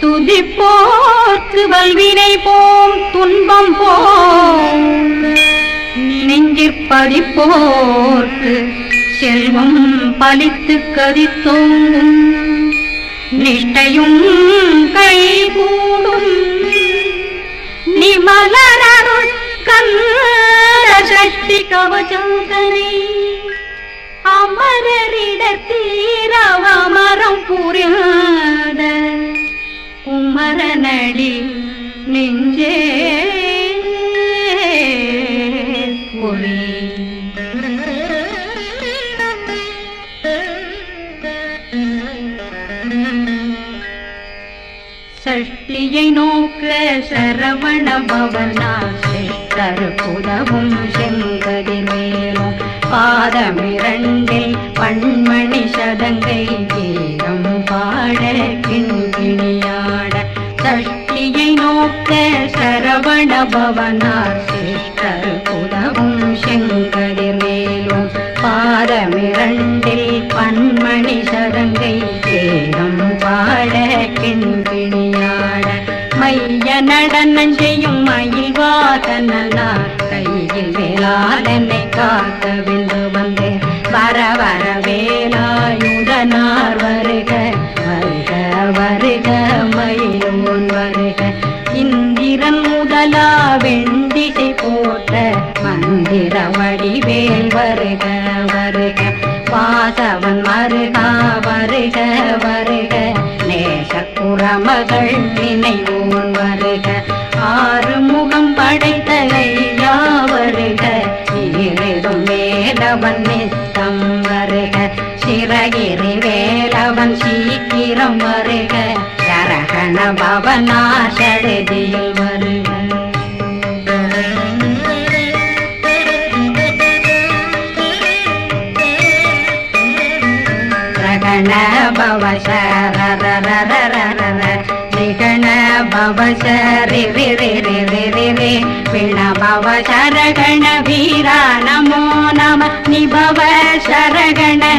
துதிப்போர்க்கு வல்வினை போம் துன்பம் போம். நெஞ்சிற்பதிப்போர்க்கு செல்வம் பலித்து கதித்தோங்கும் நிஷ்டையும் கைகூடும். நிமலரருள் கந்த சக்தி கவச்சந்தனை அமரரிடத்தீரவமரம் புரியாத குமரனடி நெஞ்சே பொறி சஷ்டியை நோக்க சரவண பவனா சிஷ்டர் புதவும் செங்கதி மேலும் பாதமிரண்டில் பண்மணி சதங்கை கீதம் பாட சரவண பவனா சிஷ்டர் புதவும் செங்கதி மேலும் பாதமிரண்டில் பன்மணி சரங்கை கேடம் பாட கிண்பிணியாட மைய நடனஞ்செய்யும் மயில் வாதனார் கையில் வேளாளனை காக்க மந்திர வடிவேல் வருக வருக. வாசவன் மருகா வருக வருக. நேசக்குறமகள் நினைவோன் வருக.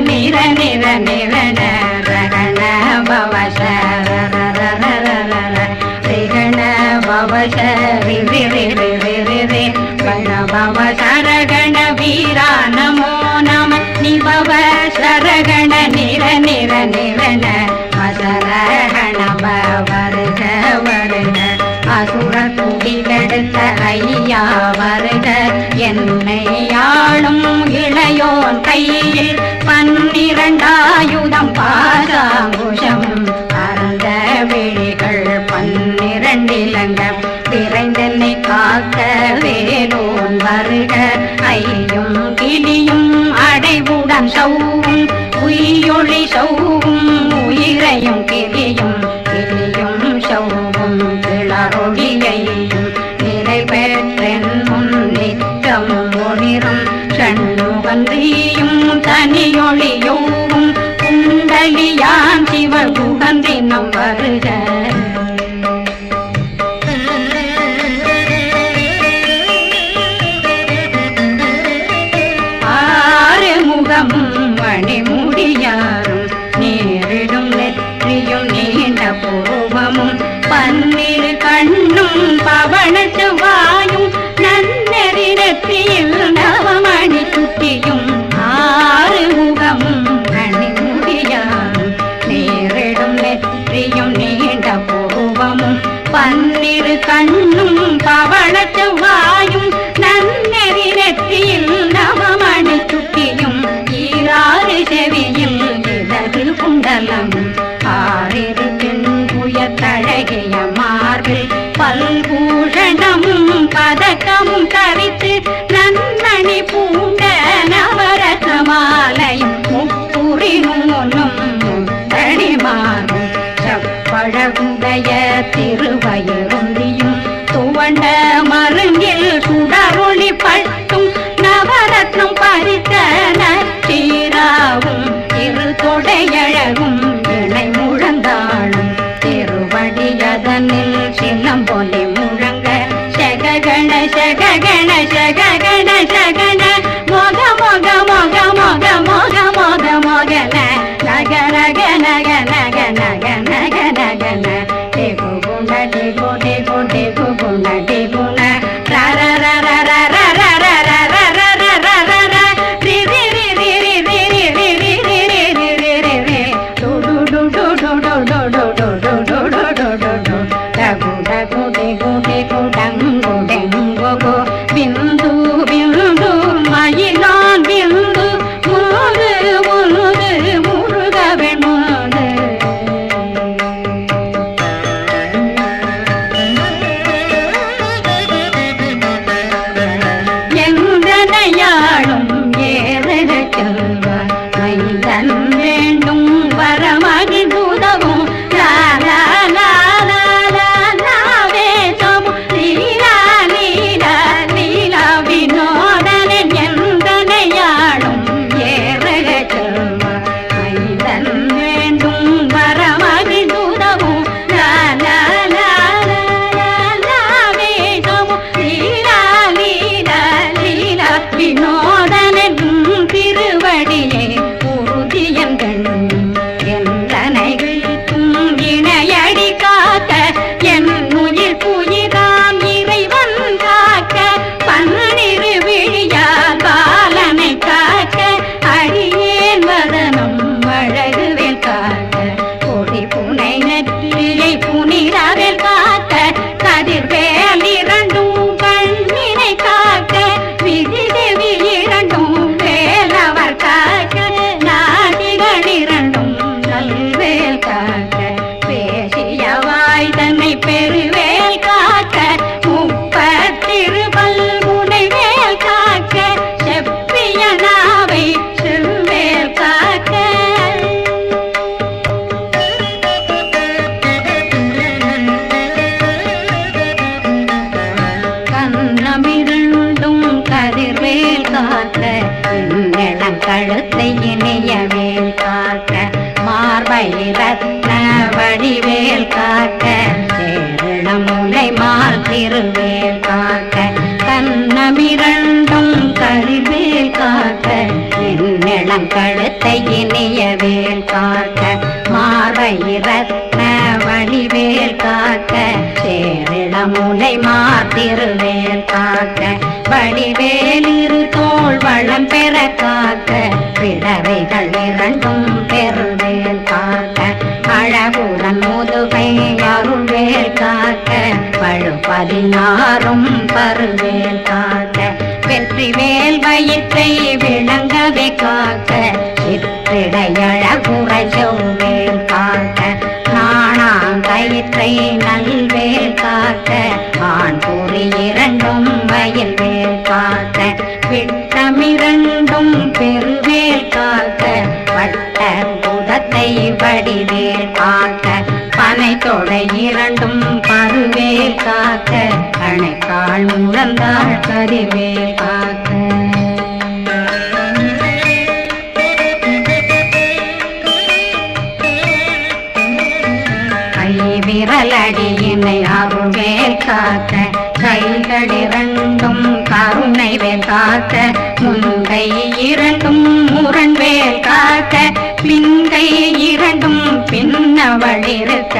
நிர நிர நிரண ரகண பவ ரிகண பவ சரி பவ சரகண வீரா நமோ நம. நிபவ சரகண நிர நிர நிரண மசரகண வருக வருக. அசுர குடிகெடுத்த ஐயா வருக. என்னை ஆளும் இளையோன் கையில் பன்னிரண்டாயுதம் பாசாங்குஷம் அந்த விழிகள் பன்னிரண்டிலங்க. விரைந்தனை காக்க வேலோன் வருக. ஐயும் கிளியும் அடைவுடன் சௌவும். உயிரொளி சௌவும். உயிரையும் கிளியும் மணி திருவயருந்தியும் துவண்ட மருங்கில் சுடரொளி பட்டும் நவரத்னம் பறித்த நச்சீராவும் திரு தொடையழகும் இணை முழந்தாளும் திருவடியதனில் சின்னம் போலே முழங்க சககண சககண சககண சக மாலை இனிய வேல் காக்க மார்பயிரத்த வழிவேல் காக்க சேரிளமுனை மாத்திருவேல் காக்க வடிவேலிரு தோல் வளம் பெற காக்க பிறவைகள் இரண்டும் பெருவேல் காக்க அழகுடன் முதுகை அருள்வேல் காக்க பழுப்பதினாரும் பருவேல் காக்க. வெற்றி வேல் வயிற்றை விளங்கவே காக்க இத்திடையழகுறையும் வேல் காக்க நாணாம் கயிற்றை நல்வேல் காக்க ஆண் கூறி இரண்டும் வயல் வேல் காக்க விட்டமிரண்டும் பெருவேல் காக்க வட்ட புதத்தை வடிவேல் காக்க பனை தொடை இரண்டும் பருவேல் காக்க அணைக்கால் முழந்தாள் கதிர்வேல் காக்க கை விரலடியினை அருள்வேல் காக்க. கைகளிரண்டும் கருணை வேல் காக்க. முன்கை இரண்டும் முரண்வேல் காக்க. பின்கை இரண்டும் பின்னவள் இருக்க.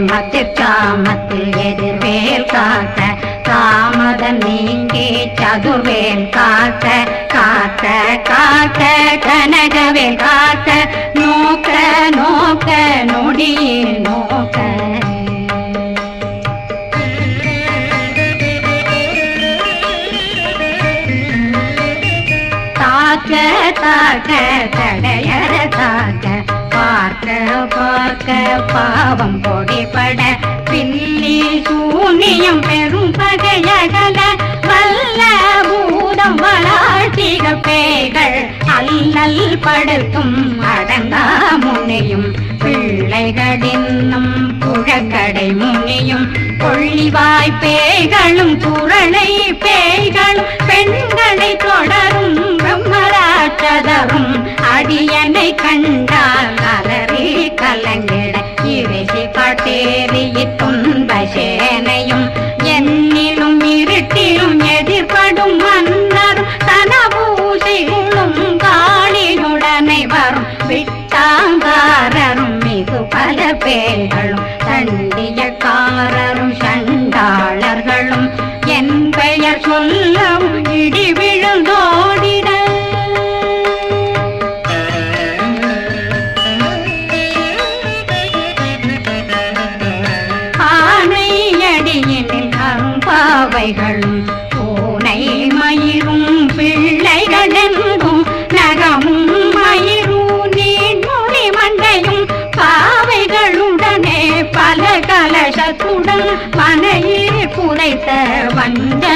மத்திற்காமத்தில் எதிர்வேல் காத்த காமதம் நீங்கி சதுர்வேல் காத்த காத்த காத்த கனகவேல் காத்த நோக்க நோக்க நொடியில் நோக்க. தாக்க தாக்க பார்க்க பாவம் பொடிபட பின்னி சூனியம் பெரும் பகையகல வல்ல பூதம் வளாழ்த்திக பேய்கள் அல்லல் படுத்தும் அடங்கா முனையும். பிள்ளைகளின்னும் புழக்கடை முழக்கடை முனியும் கொள்ளிவாய் பேய்களும் குரளை பேய்களும் பெண்களை தொடரும் பிரம்மராட்சதரும் அடியனை கண்டால் சேனையும்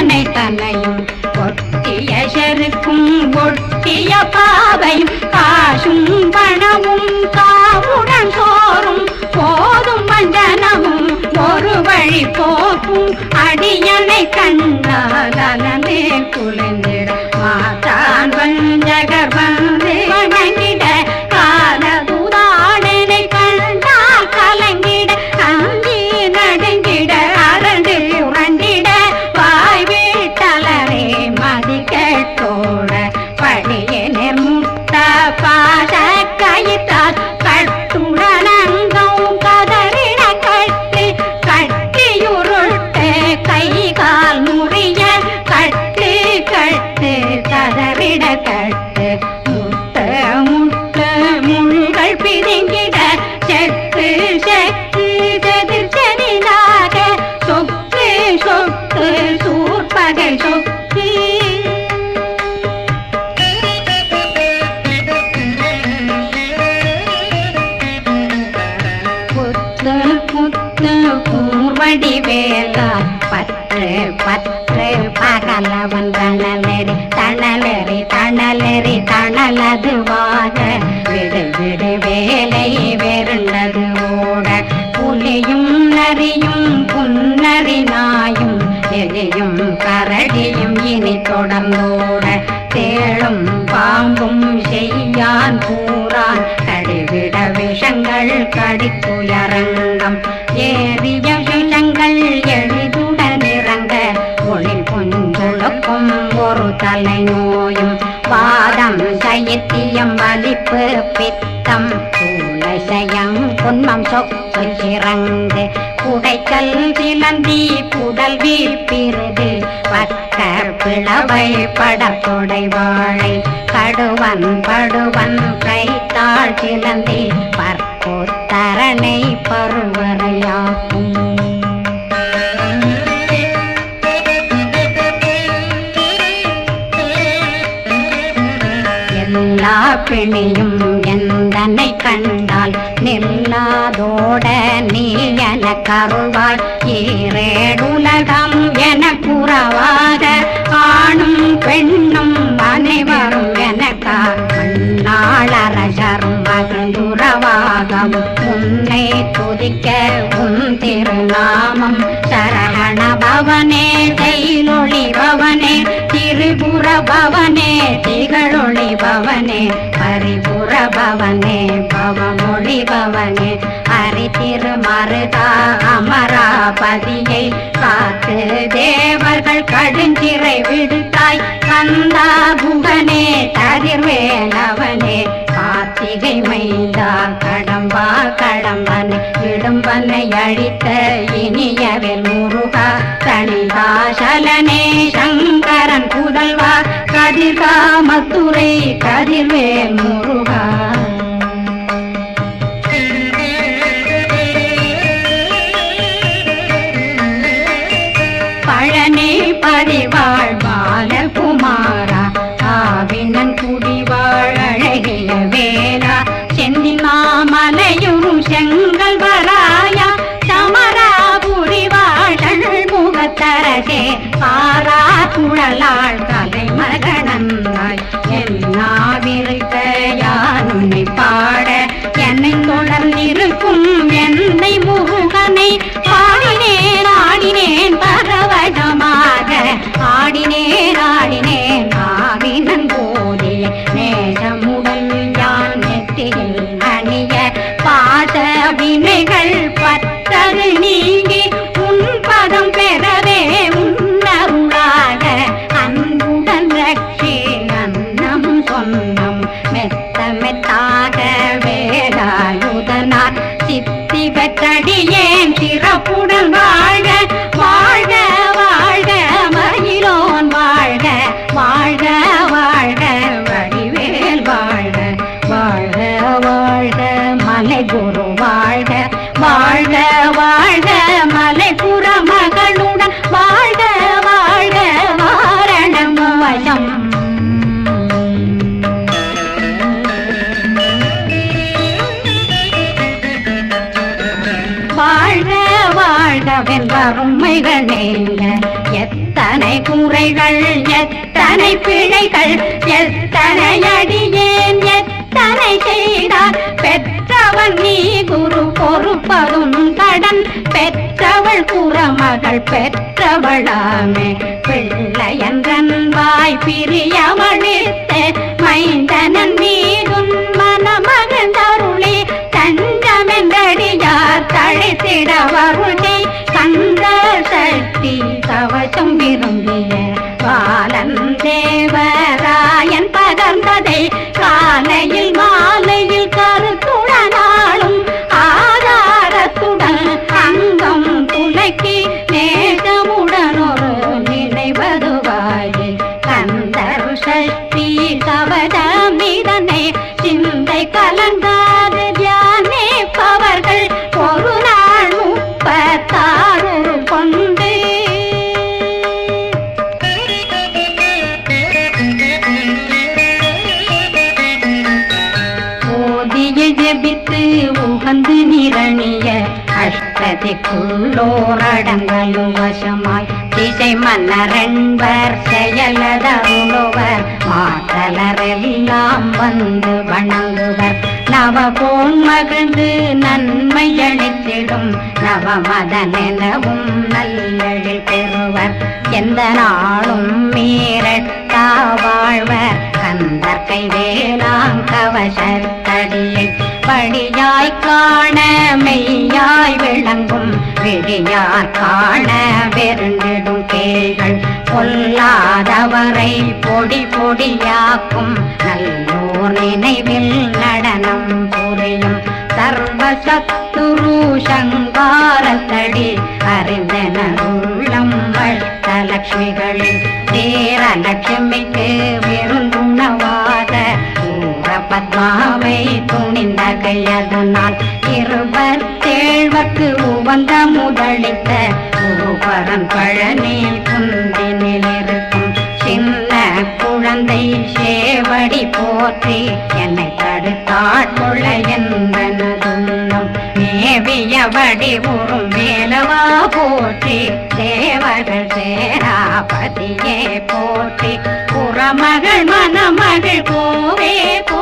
வஞ்சனை தன்னையும் ஒட்டிய செருக்கும் ஒட்டிய பாவையும் காசும் பணமும் காவுடன் சோறும் போதும் வஞ்சனமும் ஒரு வழி போக்கும் அடியனை கண்டாலே குளிர் விஷங்கள் கடித்துயரங்கம். ஏறிய விஷங்கள் எளிதுடன் இறங்க ஒளி பொஞ்சொழுக்கும் ஒரு தலை நோயும் வாதம் சைத்தியம் வலிப்பு பித்தம் சூளைசயம் புன்மம் சொக்கு சிறந்து. குடைக்கல் சிலந்தி புடல் வீழ்பிறது பட்ட பிளவை படத்தொடை வாழை கடுவன் படுவன் கைத்தாள் சிலந்தி பற்போத்தரணை பருவரையாகும் எல்லா பிணியும் எந்தனை கண்டால் நில்லாதோட நீ என கருவாய் ஈரேடுலகம் என குறவாத ஆணும் பெண்ணும் அனைவரும் மகிழ்ந்துறவாகவும் உன்னை துதிக்க உன் திருநாமம். சரவண பவனே தைலொளி பவனே திரிபுர பவனே திகழொளி பவனே பரிபுர பவனே பவமொழி பவனே. ஹரி திருமருதா அமராபதியை காத்து தேவர்கள் கடுஞ்சிறை விடுத்தாய். கந்தா புகனே ததிர்வேலவனே கார்த்திகை மைந்தான் கடம்பா கடம்பன் இடும்பனை அழித்த இனியவில் முருகா. தனிகாசலனே சங்கரன் புதல்வா கதிர்கா கதிர்காமத்துறை கதிர்வேல் முருகா. வாழ வாழ மலைபுற மகளுடன் வாழ வாழ வாரணம் வயம் வாழ வாழவன் வறுமைகள் எத்தனை குறைகள் எத்தனை பிழைகள் எத்தனை அடியேன் எத்தனை செய்தார் பெற்ற பெற்றவன் நீ குரு பொறுப்பதும் கடன். பெற்றவள் குறமகள் பெற்றவளாமே. பிள்ளையன்றன் திசை மன்னரென்பர் செயலதருளுவர் மாற்றலரெல்லாம் வந்து வணங்குவர். நவ நவபோன் மகிழ்ந்து நன்மை அளித்திடும் நிலவும் நல்லெழில் பெறுவர். எந்த நாளும் மீறட்டா வாழ்வர். கந்தற்கை வேளாங் கவசத்தடியை படியாய் காண மெய்யாய் விளங்கும். விழியார் காண வெருண்டிடும் கேள்கள் பொல்லாதவரை பொடி பொடியாக்கும் நல்லோர் நினைவில் நடனம் புரியும் சர்வசத்துரு சங்காரத்தடி அறிந்தனருள்ளம் வட்டலட்சுமிகளில் தேரலட்சுமிக்கு விருந்துணவாத பத்மாவை துணிந்த கையதனால் இருபத்தேழ்வர்க்கு உவந்த முதலித்த குருபரன் பழனி குந்தினில் இருக்கும் சின்ன குழந்தை சேவடி போற்றி என்னை தடுத்தாட்கொள்ள என்பனதுள்ளம் மேவியபடி உறும் மேலவா போற்றி தேவர்கள் சேராபதியே போற்றி. புறமகள் மணமகள் கோவே போ